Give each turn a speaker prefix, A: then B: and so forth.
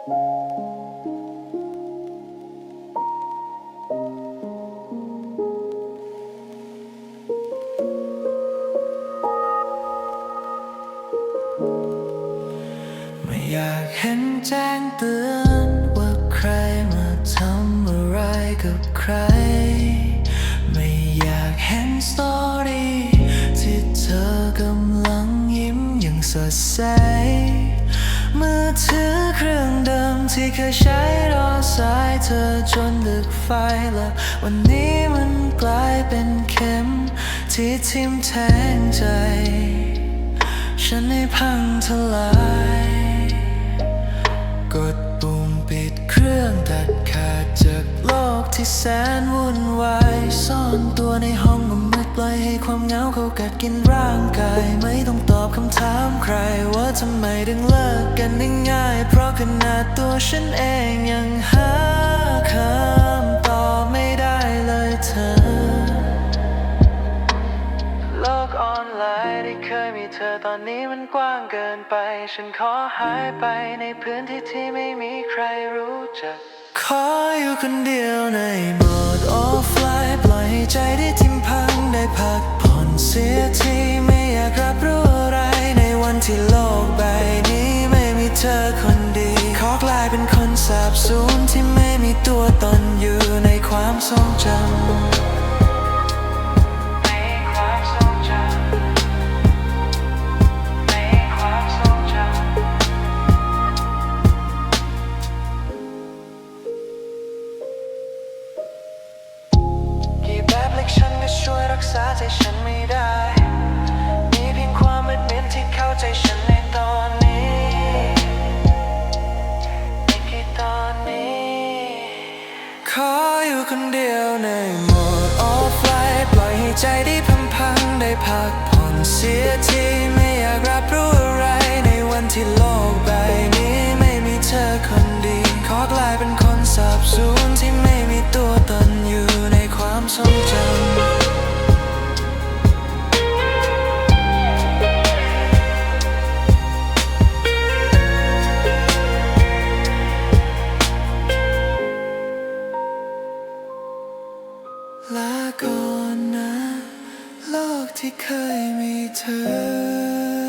A: ไม่อยากเห็นแจ้งเตือนว่าใครมาทำอะไรกับใคร ไม่อยากเห็นสตอรี่ที่เธอกำลังยิ้มอย่างสดใส ที่เคยใช้รอสายเธอจนดึกไฟละวันนี้มันกลายเป็นเข็ม ที่ทิ่มแทงใจ ฉันให้พังทลาย กดปุ่มปิดเครื่องตัดขาดจากโลกที่แสนวุ่นวายซ่อนตัวในห้อง ล่อยให้ความเหงาเขากัดกินร่างกาย ไม่ต้องตอบคำถามใคร ว่าทำไมถึงเลิกกันได้ง่ายเพราะขนาดตัวฉันเองยังหาคำตอบไม่ได้เลยเธอ โลกออนไลน์ที่เคยมีเธอตอนนี้มันกว้างเกินไป ฉันขอหายไปในพื้นที่ที่ไม่มีใครรู้จัก ขออยู่คนเดียวในโหมดออฟไลน์ปล่อยให้ใจได้ทิาบสูญที่ไม่มีตัวตนอยู่ในความทรงจำช่วยรักษาใจฉันไม่ได้ ร็วในโหมดออฟไลน์ปล่อยให้ใจได้พังพังได้พักผ่อนเสียทีไม่อยากรับรู้อะไรในวันที่โลกใบนี้ไม่มีเธอคนดี ขอกลายเป็นคนสับสนที่ไม่มีตัวตนอยู่ในความทรงจำ ก่อนนะ โลกที่เคยมีเธอ